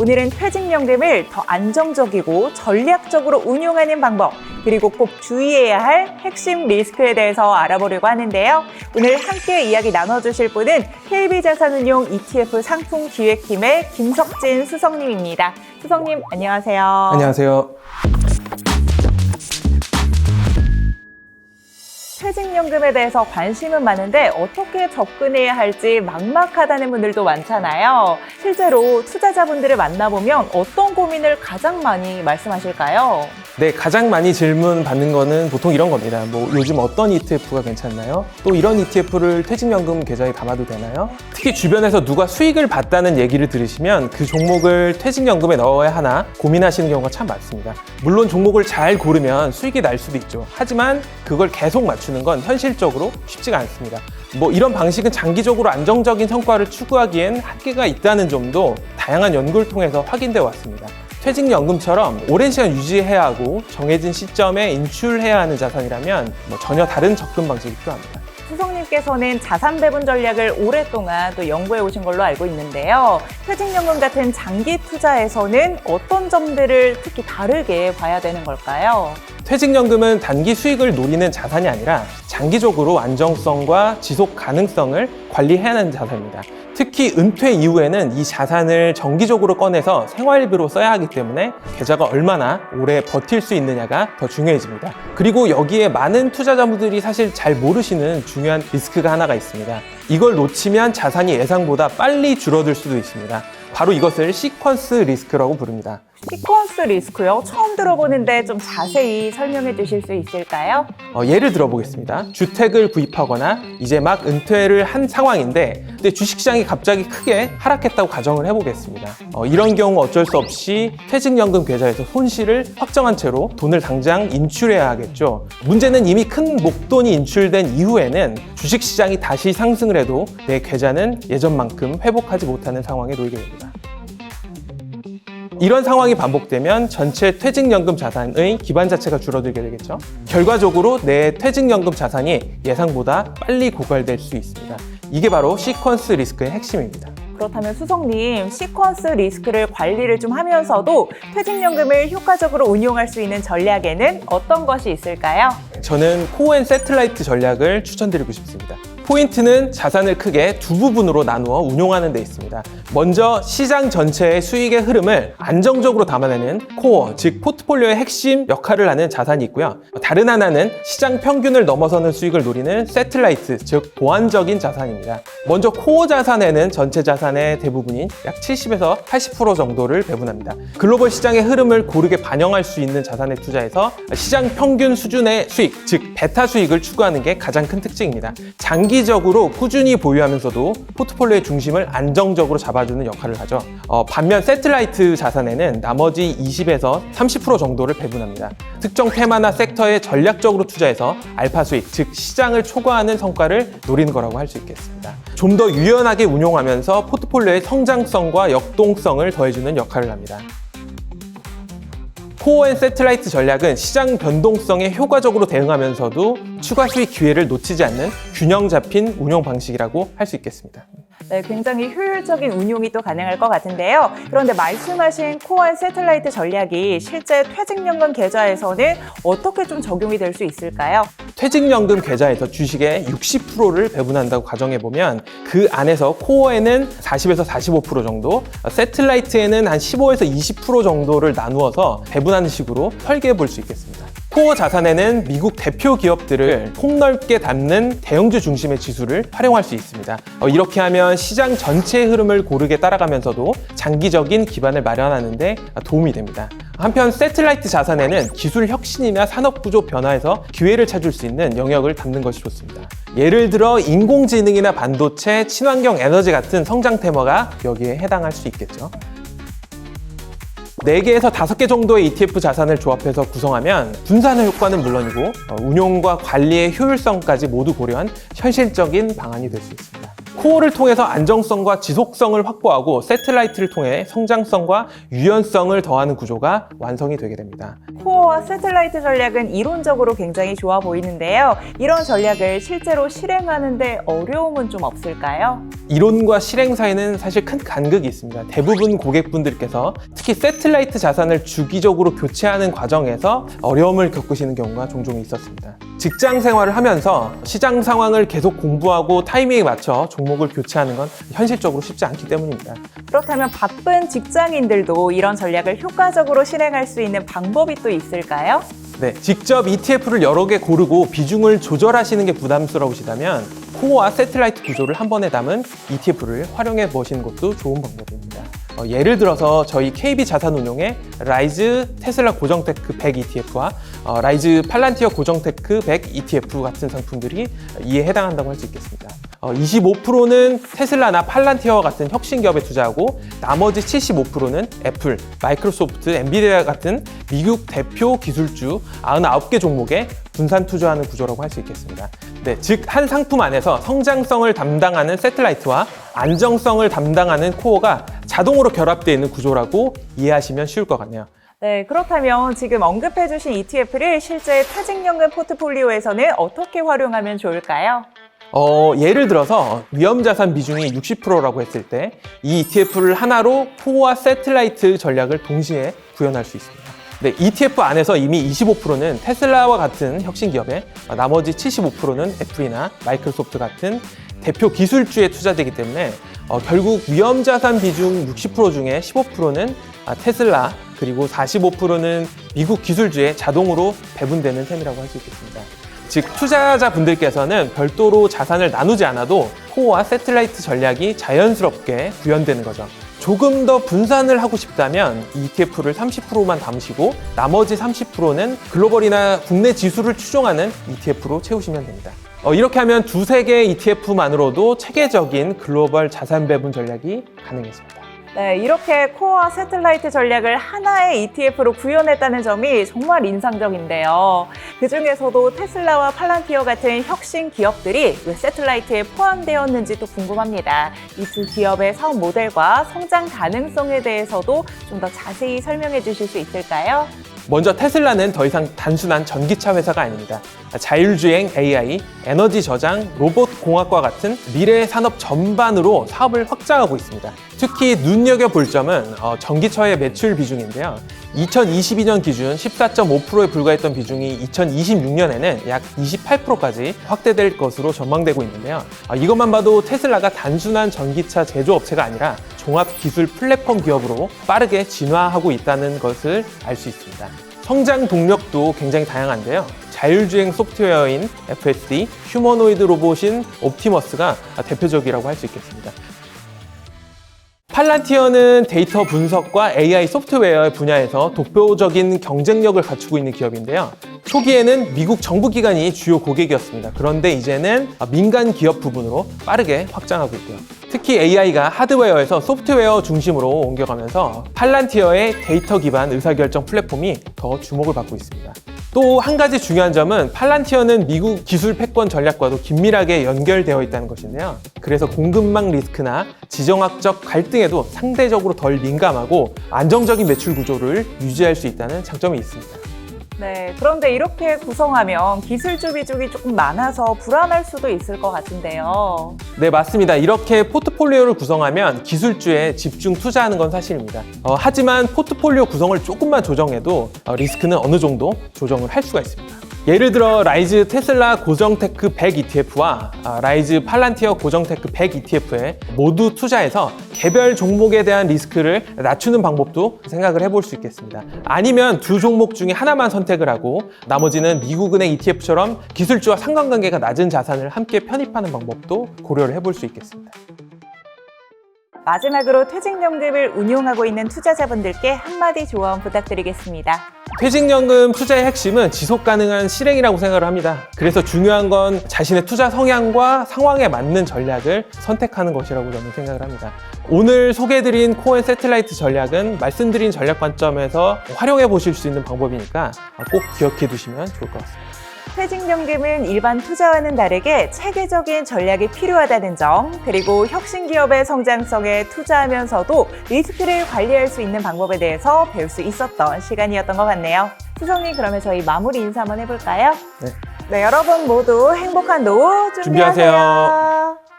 오늘은 퇴직연금을 더 안정적이고 전략적으로 운용하는 방법, 그리고 꼭 주의해야 할 핵심 리스크에 대해서 알아보려고 하는데요. 오늘 함께 이야기 나눠주실 분은 KB자산운용 ETF 상품 기획팀의 김석진 수석님입니다. 수석님, 안녕하세요. 안녕하세요. 퇴직연금에 대해서 관심은 많은데 어떻게 접근해야 할지 막막하다는 분들도 많잖아요. 실제로 투자자분들을 만나보면 어떤 고민을 가장 많이 말씀하실까요? 네, 가장 많이 질문 받는 거는 보통 이런 겁니다. 뭐 요즘 어떤 ETF가 괜찮나요? 또 이런 ETF를 퇴직연금 계좌에 담아도 되나요? 특히 주변에서 누가 수익을 봤다는 얘기를 들으시면 그 종목을 퇴직연금에 넣어야 하나 고민하시는 경우가 참 많습니다. 물론 종목을 잘 고르면 수익이 날 수도 있죠. 하지만 그걸 계속 맞추는 건 현실적으로 쉽지가 않습니다. 뭐 이런 방식은 장기적으로 안정적인 성과를 추구하기엔 한계가 있다는 점도 다양한 연구를 통해서 확인되어 왔습니다. 퇴직연금처럼 오랜 시간 유지해야 하고 정해진 시점에 인출해야 하는 자산이라면 뭐 전혀 다른 접근 방식이 필요합니다. 수석님께서는 자산 배분 전략을 오랫동안 또 연구해 오신 걸로 알고 있는데요. 퇴직연금 같은 장기 투자에서는 어떤 점들을 특히 다르게 봐야 되는 걸까요? 퇴직연금은 단기 수익을 노리는 자산이 아니라 장기적으로 안정성과 지속 가능성을 관리해야 하는 자산입니다. 특히 은퇴 이후에는 이 자산을 정기적으로 꺼내서 생활비로 써야 하기 때문에 계좌가 얼마나 오래 버틸 수 있느냐가 더 중요해집니다. 그리고 여기에 많은 투자자분들이 사실 잘 모르시는 중요한 리스크가 하나가 있습니다. 이걸 놓치면 자산이 예상보다 빨리 줄어들 수도 있습니다. 바로 이것을 시퀀스 리스크라고 부릅니다. 시퀀스 리스크요? 처음 들어보는데 좀 자세히 설명해 주실 수 있을까요? 어, 예를 들어보겠습니다. 주택을 구입하거나 이제 막 은퇴를 한 상황인데 근데 주식시장이 갑자기 크게 하락했다고 가정을 해보겠습니다. 어, 이런 경우 어쩔 수 없이 퇴직연금 계좌에서 손실을 확정한 채로 돈을 당장 인출해야 하겠죠. 문제는 이미 큰 목돈이 인출된 이후에는 주식시장이 다시 상승을 해도 내 계좌는 예전만큼 회복하지 못하는 상황에 놓이게 됩니다. 이런 상황이 반복되면 전체 퇴직연금 자산의 기반 자체가 줄어들게 되겠죠. 결과적으로 내 퇴직연금 자산이 예상보다 빨리 고갈될 수 있습니다. 이게 바로 시퀀스 리스크의 핵심입니다. 그렇다면 수석님, 시퀀스 리스크를 관리를 좀 하면서도 퇴직연금을 효과적으로 운용할 수 있는 전략에는 어떤 것이 있을까요? 저는 코어앤 세틀라이트 전략을 추천드리고 싶습니다. 포인트는 자산을 크게 두 부분으로 나누어 운용하는 데 있습니다. 먼저 시장 전체의 수익의 흐름을 안정적으로 담아내는 코어, 즉 포트폴리오의 핵심 역할을 하는 자산이 있고요. 다른 하나는 시장 평균을 넘어서는 수익을 노리는 세틀라이트, 즉 보완적인 자산입니다. 먼저 코어 자산에는 전체 자산의 대부분인 약 70에서 80% 정도를 배분합니다. 글로벌 시장의 흐름을 고르게 반영할 수 있는 자산에 투자해서 시장 평균 수준의 수익, 즉 베타 수익을 추구하는 게 가장 큰 특징입니다. 장기 적으로 꾸준히 보유하면서도 포트폴리오의 중심을 안정적으로 잡아주는 역할을 하죠. 어, 반면 세틀라이트 자산에는 나머지 20에서 30% 정도를 배분합니다. 특정 테마나 섹터에 전략적으로 투자해서 알파 수익, 즉 시장을 초과하는 성과를 노리는 거라고 할 수 있겠습니다. 좀 더 유연하게 운용하면서 포트폴리오의 성장성과 역동성을 더해주는 역할을 합니다. 코어 앤 세틀라이트 전략은 시장 변동성에 효과적으로 대응하면서도 추가 수익 기회를 놓치지 않는 균형 잡힌 운용 방식이라고 할 수 있겠습니다. 네, 굉장히 효율적인 운용이 또 가능할 것 같은데요. 그런데 말씀하신 코어 세틀라이트 전략이 실제 퇴직연금 계좌에서는 어떻게 좀 적용이 될 수 있을까요? 퇴직연금 계좌에서 주식의 60%를 배분한다고 가정해보면 그 안에서 코어에는 40에서 45% 정도, 세틀라이트에는 한 15에서 20% 정도를 나누어서 배분하는 식으로 설계해 볼 수 있겠습니다. 코어 자산에는 미국 대표 기업들을 폭넓게 담는 대형주 중심의 지수를 활용할 수 있습니다. 어, 이렇게 하면 시장 전체의 흐름을 고르게 따라가면서도 장기적인 기반을 마련하는데 도움이 됩니다. 한편 세틀라이트 자산에는 기술 혁신이나 산업 구조 변화에서 기회를 찾을 수 있는 영역을 담는 것이 좋습니다. 예를 들어 인공지능이나 반도체, 친환경 에너지 같은 성장 테마가 여기에 해당할 수 있겠죠. 4개에서 5개 정도의 ETF 자산을 조합해서 구성하면 분산의 효과는 물론이고 어, 운용과 관리의 효율성까지 모두 고려한 현실적인 방안이 될 수 있습니다. 코어를 통해서 안정성과 지속성을 확보하고 세틀라이트를 통해 성장성과 유연성을 더하는 구조가 완성이 되게 됩니다. 코어와 새틀라이트 전략은 이론적으로 굉장히 좋아 보이는데요. 이런 전략을 실제로 실행하는데 어려움은 좀 없을까요? 이론과 실행 사이는 사실 큰 간극이 있습니다. 대부분 고객분들께서 특히 세틀라이트 자산을 주기적으로 교체하는 과정에서 어려움을 겪으시는 경우가 종종 있었습니다. 직장 생활을 하면서 시장 상황을 계속 공부하고 타이밍에 맞춰 종목을 교체하는 건 현실적으로 쉽지 않기 때문입니다. 그렇다면 바쁜 직장인들도 이런 전략을 효과적으로 실행할 수 있는 방법이 또 있을까요? 네, 직접 ETF를 여러 개 고르고 비중을 조절하시는 게 부담스러우시다면 코어와 세틀라이트 구조를 한 번에 담은 ETF를 활용해 보시는 것도 좋은 방법입니다. 어, 예를 들어서 저희 KB 자산운용의 라이즈 테슬라 고정테크 100 ETF와 어, 라이즈 팔란티어 고정테크 100 ETF 같은 상품들이 이에 해당한다고 할 수 있겠습니다. 어, 25%는 테슬라나 팔란티어와 같은 혁신 기업에 투자하고 나머지 75%는 애플, 마이크로소프트, 엔비디아 같은 미국 대표 기술주 99개 종목에 분산 투자하는 구조라고 할 수 있겠습니다. 네, 즉 한 상품 안에서 성장성을 담당하는 세틀라이트와 안정성을 담당하는 코어가 자동으로 결합되어 있는 구조라고 이해하시면 쉬울 것 같네요. 네, 그렇다면 지금 언급해주신 ETF를 실제 퇴직연금 포트폴리오에서는 어떻게 활용하면 좋을까요? 어, 예를 들어서 위험자산 비중이 60%라고 했을 때 이 ETF를 하나로 코어와 세틀라이트 전략을 동시에 구현할 수 있습니다. 네, ETF 안에서 이미 25%는 테슬라와 같은 혁신 기업에 어, 나머지 75%는 애플이나 마이크로소프트 같은 대표 기술주에 투자되기 때문에 어, 결국 위험자산 비중 60% 중에 15%는 아, 테슬라 그리고 45%는 미국 기술주에 자동으로 배분되는 셈이라고 할 수 있겠습니다. 즉 투자자분들께서는 별도로 자산을 나누지 않아도 코어와 세틀라이트 전략이 자연스럽게 구현되는 거죠. 조금 더 분산을 하고 싶다면 ETF를 30%만 담으시고 나머지 30%는 글로벌이나 국내 지수를 추종하는 ETF로 채우시면 됩니다. 어, 이렇게 하면 두세 개의 ETF만으로도 체계적인 글로벌 자산 배분 전략이 가능해집니다. 네, 이렇게 코어와 새틀라이트 전략을 하나의 ETF로 구현했다는 점이 정말 인상적인데요. 그 중에서도 테슬라와 팔란티어 같은 혁신 기업들이 왜 새틀라이트에 포함되었는지도 궁금합니다. 이 두 기업의 사업 모델과 성장 가능성에 대해서도 좀 더 자세히 설명해 주실 수 있을까요? 먼저 테슬라는 더 이상 단순한 전기차 회사가 아닙니다. 자율주행 AI, 에너지 저장, 로봇 공학과 같은 미래 산업 전반으로 사업을 확장하고 있습니다. 특히 눈여겨볼 점은 어, 전기차의 매출 비중인데요. 2022년 기준 14.5%에 불과했던 비중이 2026년에는 약 28%까지 확대될 것으로 전망되고 있는데요. 어, 이것만 봐도 테슬라가 단순한 전기차 제조업체가 아니라 종합 기술 플랫폼 기업으로 빠르게 진화하고 있다는 것을 알 수 있습니다. 성장 동력도 굉장히 다양한데요. 자율주행 소프트웨어인 FSD, 휴머노이드 로봇인 옵티머스가 대표적이라고 할 수 있겠습니다. 팔란티어는 데이터 분석과 AI 소프트웨어 분야에서 독보적인 경쟁력을 갖추고 있는 기업인데요. 초기에는 미국 정부 기관이 주요 고객이었습니다. 그런데 이제는 민간 기업 부분으로 빠르게 확장하고 있고요. 특히 AI가 하드웨어에서 소프트웨어 중심으로 옮겨가면서 팔란티어의 데이터 기반 의사결정 플랫폼이 더 주목을 받고 있습니다. 또 한 가지 중요한 점은 팔란티어는 미국 기술 패권 전략과도 긴밀하게 연결되어 있다는 것인데요. 그래서 공급망 리스크나 지정학적 갈등에도 상대적으로 덜 민감하고 안정적인 매출 구조를 유지할 수 있다는 장점이 있습니다. 네, 그런데 이렇게 구성하면 기술주 비중이 조금 많아서 불안할 수도 있을 것 같은데요. 네, 맞습니다. 이렇게 포트폴리오를 구성하면 기술주에 집중 투자하는 건 사실입니다. 어, 하지만 포트폴리오 구성을 조금만 조정해도 어, 리스크는 어느 정도 조정을 할 수가 있습니다. 예를 들어 라이즈 테슬라 고정 테크 100 ETF와 아, 라이즈 팔란티어 고정 테크 100 ETF에 모두 투자해서 개별 종목에 대한 리스크를 낮추는 방법도 생각을 해볼 수 있겠습니다. 아니면 두 종목 중에 하나만 선택을 하고 나머지는 미국은행 ETF처럼 기술주와 상관관계가 낮은 자산을 함께 편입하는 방법도 고려를 해볼 수 있겠습니다. 마지막으로 퇴직연금을 운용하고 있는 투자자분들께 한마디 조언 부탁드리겠습니다. 퇴직연금 투자의 핵심은 지속 가능한 실행이라고 생각을 합니다. 그래서 중요한 건 자신의 투자 성향과 상황에 맞는 전략을 선택하는 것이라고 저는 생각을 합니다. 오늘 소개해드린 코엔 세틀라이트 전략은 말씀드린 전략 관점에서 활용해 보실 수 있는 방법이니까 꼭 기억해 두시면 좋을 것 같습니다. 퇴직연금은 일반 투자와는 다르게 체계적인 전략이 필요하다는 점, 그리고 혁신 기업의 성장성에 투자하면서도 리스크를 관리할 수 있는 방법에 대해서 배울 수 있었던 시간이었던 것 같네요. 수성님, 그러면 저희 마무리 인사 한번 해볼까요? 네. 네, 여러분 모두 행복한 노후 준비하세요. 준비하세요.